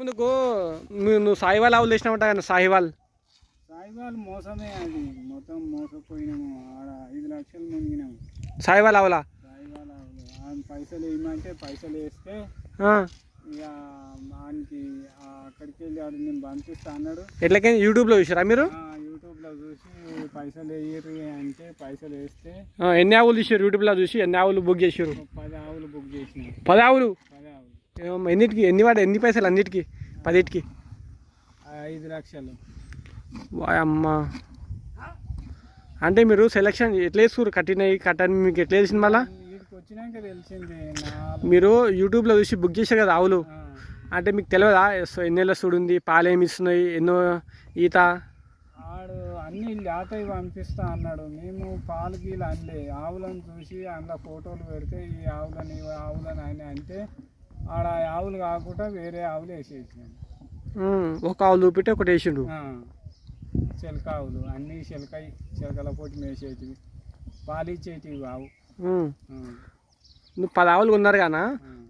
నువ్వు నువ్వు సాయివాల్ ఆవులు వేసినావంట కదా సాయివాల్ సాయిబాల్ మోసమే అది. మొత్తం మోసపోయినాము. ఆడ ఐదు లక్షలు మునిగినాము. సాయివాల్ ఆవులా? సాయిబాల్ ఆవులు. పైసలు వేయమంటే పైసలు వేస్తే. ఇక ఆయనకి ఆ అక్కడికి వెళ్ళి ఆడు నేను పంపిస్తా అన్నాడు. ఎట్లకైనా యూట్యూబ్లో చూసారా మీరు? యూట్యూబ్లో చూసి పైసలు వేయరు అంటే పైసలు వేస్తే ఎన్ని ఆవులు చూసారు యూట్యూబ్లో చూసి? ఎన్ని ఆవులు బుక్ చేసారు పది ఆవులు బుక్ చేసిన. పది ఆవులు? ఎన్నిటికి? ఎన్ని వాడు? ఎన్ని పైసలు అన్నిటికి? పదిటికి? ఐదు లక్షలు. అమ్మ. అంటే మీరు సెలక్షన్ ఎట్లా వేసుకురు కట్టినవి కట్టని మీకు ఎట్లా మళ్ళా? తెలిసింది నా మీరు యూట్యూబ్లో చూసి బుక్ చేశారు కదా ఆవులు అంటే మీకు తెలియదా? సో ఎన్నెళ్ళ సుడుంది పాలు ఏమి ఇస్తున్నాయి ఎన్నో ఈత? ఆడు అన్ని లేతవి పంపిస్తా అన్నాడు. మేము పాలు గీలు అనలే. ఆవులను చూసి అందులో ఫోటోలు పెడితే ఈ ఆవులని ఆవులని అని అంటే ఆడ ఆవులు కాకుండా వేరే ఆవులు వేసేసినాం ఒక ఆవులు చూపెట్టి ఒకటి వేసిండు. చిలక ఆవులు అన్నీ చిలకాయి చిలకల పొట్టి మేసేటివి పాలు ఇచ్చేటివి ఆవు నువ్వు పది ఆవులు ఉన్నారు కానా.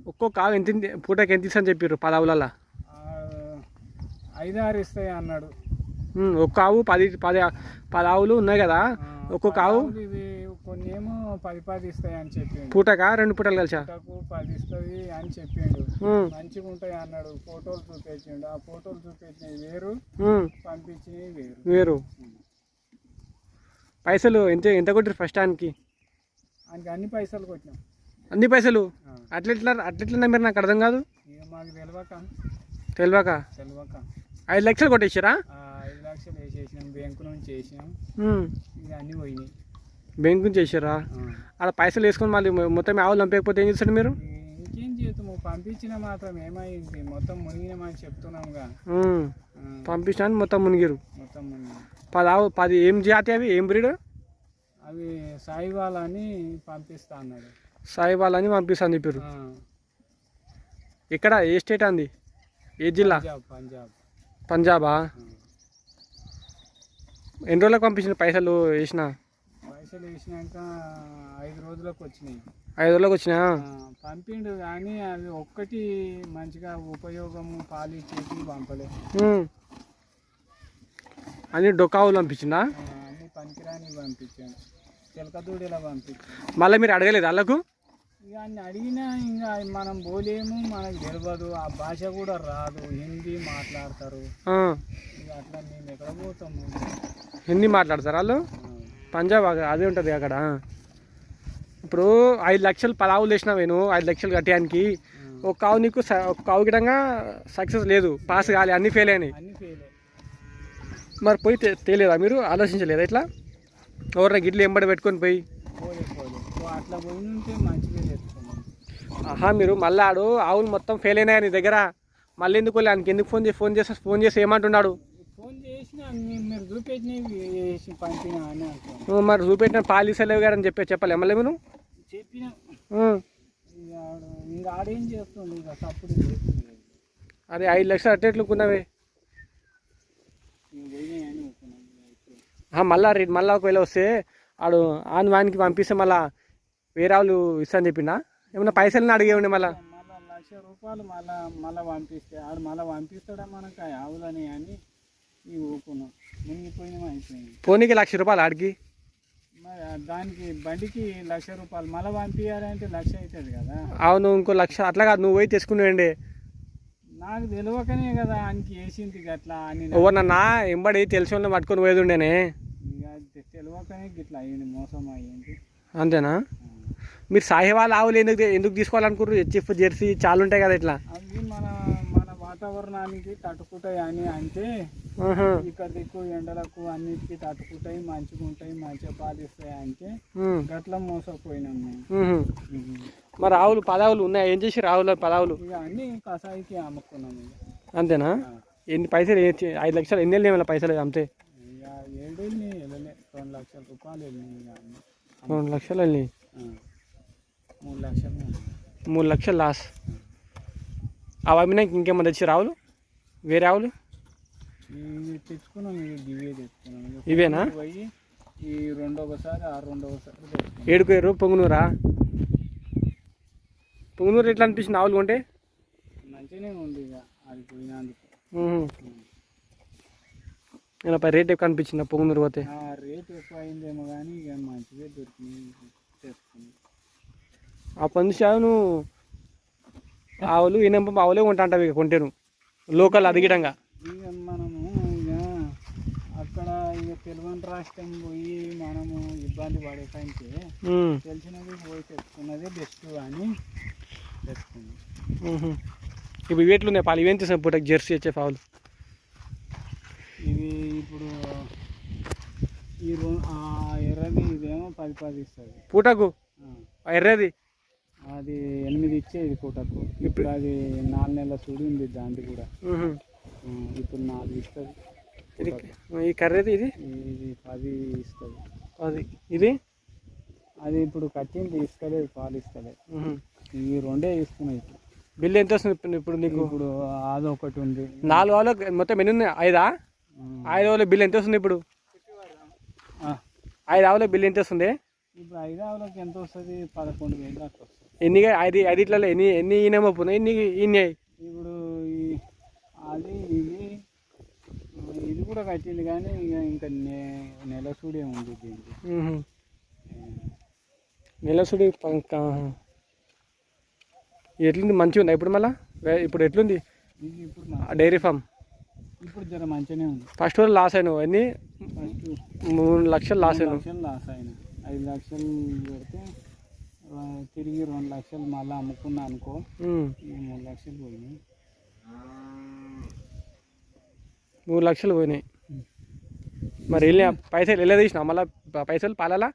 ఒక్కొక్క ఆవు ఎంత పూటకి ఎంత ఇస్తా అని చెప్పారు పది ఆవులల్లా ఆ, ఐదారు ఇస్తాయి అన్నాడు. ఒక్క ఆవు పది పది పది ఆవులు ఉన్నాయి కదా? ఒక్కొక్క ఆవు? కొన్ని ఏమో పది పది ఇస్తాయి అని చెప్పిండు పూటకా? రెండు పూటలు కలిసా? పూటకు పది ఇస్తుంది అని చెప్పిండు. ఉమ్, మంచిగా ఉంటాయి అన్నాడు. ఫోటోలు చూపించిండు. ఆ ఫోటోలు చూపించినవి వేరు ఉమ్, పంపించినవి వేరు. వేరు. పైసలు ఎంత ఎంత కొట్టారు ఫస్ట్ టైంకి ఆయనకి అన్ని పైసలు కొట్టినాం. అన్ని పైసలు? ఆ. అట్లెట్లా అట్లెట్లా మీరు నాకు అర్థం కాదు. ఇక మాకు తెలియక తెలియక తెలియక ఐదు లక్షలు కొట్టేసారా ఆ ఐదు లక్షలు వేసేసినాం. బ్యాంకు నుంచి వేసినాం ఉమ్, ఇక అన్నీ పోయినాయి. బ్యాంక్ నుంచి చేసారా. అక్కడ పైసలు వేసుకొని మళ్ళీ మొత్తం ఆవులు పంపకపోతే ఏం చేస్తారు మీరు? ఇక చేస్తాము పంపించిన మాత్రం ఏమైంది? మొత్తం మునిగినామని చెప్తున్నాంగా. ఉమ్, ఆ, పంపించాను మొత్తం మునిగిరు. మొత్తం పది ఆవు పది ఏం జాతి అవి? ఏం బ్రీడ్? అవి సాయివాల్ అని పంపిస్తా అన్నాడు సాయిబాల్ అని పంపిస్తాను చెప్పారు ఇక్కడ ఏ స్టేట్ అంది? ఏ జిల్లా? పంజాబ్ పంజాబ్. ఎన్ని రోజులకు పంపించిన పైసలు వేసిన? పైసలు వేసినాక ఐదు రోజులకు వచ్చినాయి. ఐదు రోజులకు వచ్చినా? పంపిండు కానీ అవి ఒక్కటి మంచిగా ఉపయోగము పాలు ఇచ్చేసి పంపలే. అన్ని డొక్కావులు పంపించిందా అన్ని పనికిరాని పంపించాను. చిలకదూడిలా పంపించాను. మళ్ళీ మీరు అడగలేదు వాళ్ళకు? ఇక అన్ని అడిగినా ఇంకా మనం పోలేము మనకు తెలియదు ఆ భాష కూడా రాదు. హిందీ మాట్లాడతారు. అట్లా మేము ఎక్కడ పోతాము? హిందీ మాట్లాడతారు వాళ్ళు? పంజాబ్ అక్కడ- అదే ఉంటుంది అక్కడ. ఇప్పుడు ఐదు లక్షలు పలావులు వేసినావు నేను ఐదు లక్షలు కట్టడానికి ఒక కావు నీకు స- ఒక కావు గిడంగా సక్సెస్ లేదు పాస్ కాలే అన్నీ ఫెయిల్ అయినాయి. మరి పోయి తేలేదా మీరు? ఆలోచించలేదా ఇట్లా? ఎవరైనా గిట్లు ఎంబడి పెట్టుకొని పోయి? ఆహా మీరు మళ్ళీ ఆడు ఆవులు మొత్తం ఫెయిల్ అయినాయి నీ దగ్గర? మళ్ళీ ఎందుకు వెళ్ళి ఆయనకి ఎందుకు ఫోన్ చేసి ఫోన్ చేసి ఫోన్ చేసి ఏమంటున్నాడు? నువ్వు మరి చూపెట్టిన పాలిసలేవు గారు అని చెప్పి చెప్పాలి మళ్ళీ చేస్తుంది అదే ఐదు లక్షలు ఇప్పుడు. ఆహా, మళ్ళా రేట్ మళ్ళా ఒకవేళ వస్తే ఆడు ఆన్ వానికి పంపిస్తే మళ్ళా వేరే వాళ్ళు ఇస్తాను చెప్పిండా? ఏమన్నా పైసలు అడిగేయండి మళ్ళా? మళ్ళా లక్ష రూపాయలు మళ్ళా మళ్ళా పంపిస్తే ఆడు మళ్ళా పంపిస్తాడా మనకు? ఆవులని అని మునిగిపోయినాం అయిపోయింది పోనీకి లక్ష రూపాయలు ఆడికి? మరి దానికి బండికి లక్ష రూపాయలు. మళ్ళీ పంపించాలంటే లక్ష అవుతుంది కదా. అవును ఇంకో లక్ష. అట్లా కాదు నువ్వు పోయి తెచ్చుకునేవండి నాకు తెలియకనే కదా ఆయనకి వేసింది గట్లా అని ఎవరన్నా ఎంబడి తెలిసి వాళ్ళని పట్టుకొని పోయేది ఉండేనే ఇక తెలియకనే గిట్లా అయ్యింది మోసం అయ్యింది. అంతేనా? మీరు సాహివాల్ ఆవులు ఎందుకు ఎందుకు తీసుకోవాలనుకున్నారు? హెచ్ఎఫ్ జెర్సీ చాలా ఉంటాయి కదా ఇట్లా. అవి మన మన వాతావరణానికి తట్టుకుంటాయి అని అంటే. ఇక్కడ దిక్కు ఎండలకు అన్నిటికీ తట్టుకుంటాయి మంచిగా ఉంటాయి మంచిగా పాలిస్తాయి అంటే. గట్ల మోసపోయినాం మేము. మరి ఆవులు పదావులు ఉన్నాయి ఏం చేసి ఆవులు పదావులు ఇక అన్ని కసాయికి అమ్ముకున్నాం ఇక అంతేనా. ఎన్ని పైసలు ఐదు లక్షలు ఎన్ని వెళ్ళినాయి పైసలు అంతే ఇక ఏడు వెళ్ళలే రెండు లక్షల రూపాయలు వెళ్ళినాయి. రెండు లక్షలు వెళ్ళినాయి ఆ. మూడు లక్షలు. మూడు లక్షలు లాస్ అవి అమ్మినాక ఇంకేమన్నా తెచ్చి రావులు వేరే ఆవులు ఇవి తెచ్చుకున్నాం ఇవి ఇవే తెచ్చుకున్నాం. ఇక ఇవేనా? పోయి ఈ రెండవసారి ఆ తెచ్చుకున్నాం. ఏడుకోరు పొంగునూరా పొంగునూరు ఎట్లా అనిపించింది? ఆవులు కొంటే? మంచిగానే ఉంది ఇక అది పోయినందుకు. పై రేట్ ఎక్కువ అనిపించింది పొంగునూరు పోతే? ఆ రేట్ ఎక్కువ అయిందేమో కానీ ఇక మంచిగా దొరికింది ఆ పంది నువ్వు ఆవులు ఈనెంప ఆవులే కొంటా అంటావు ఇక కొంటేను లోకల్ అదిగిడంగా ఇక మనము ఇక అక్కడ ఇక తెలుగు రాష్ట్రం పోయి మనము ఇబ్బంది పడే కంటే ఉమ్. తెలిసినది పోయి తెచ్చుకున్నది బెస్ట్ అని తెచ్చుకుంది. ఇప్పుడు ఇవి ఎట్లున్నాయి పాలు? ఇవేం తీసిన పూటకి? జెర్సీ వచ్చే పావులు ఇవి ఇప్పుడు ఈ ఎర్రది ఇదేమో పది పది ఇస్తుంది. పూటకు? ఆ. ఎర్రది? అది ఎనిమిది ఇచ్చేది పూటకు. ఇప్పుడు అది నాలుగు నెలల సుడి ఉంది దాంది కూడా. ఇప్పుడు నాలుగు ఇస్తుంది. ఇది ఈ కర్రీది ఇది? ఇది పది ఇస్తుంది. అది ఇది? అది ఇప్పుడు కట్టింది ఇస్తలేదు పాలు ఇస్తలేదు. ఇవి రెండే ఇస్తున్నాయి ఇప్పుడు. బిల్లు ఎంత వస్తుంది ఇప్పుడు- నీకు? ఇప్పుడు అదొకటి ఉంది. నాలుగు ఆవులు మొత్తం ఎన్ని ఉన్నాయి? ఐదా? ఐదు ఆవుల బిల్లు ఎంత వస్తుంది ఇప్పుడు? ఐదు ఆవుల బిల్లు ఎంత వస్తుంది? ఇప్పుడు ఐదు ఆవులకి ఎంత వస్తుంది? పదకొండు వేలు దాకా వస్తుంది. ఎన్ని ఐదు ఐదిట్లలో ఎన్ని ఎన్ని ఈనెమో ఎన్ని ఈనాయి? ఇప్పుడు ఈ అది కూడా కట్టింది కానీ ఇక ఇంకా నె నెల సూడే ఉంది దీనికి. నెలసుడి పంక ఎట్లుంది? మంచిగా ఉందా? ఇప్పుడు మళ్ళా? ఇప్పుడు ఎట్లుంది? Dairy farm? ఇప్పుడు జర మంచిగానే ఉంది. ఫస్ట్ రోజు లాస్ అయినావు ఫస్ట్ మూడు లక్షలు లాస్ అయినావు? లక్షలు లాస్ అయినా ఐదు లక్షలు పెడితే తిరిగి రెండు లక్షలు మళ్ళీ అమ్ముకున్నా అనుకో మూడు లక్షలు పోయినాయి. మూడు లక్షలు పోయినాయి. మరి వెళ్ళిన పైసలు ఎలా తీసినా మళ్ళీ పైసలు పాలలా?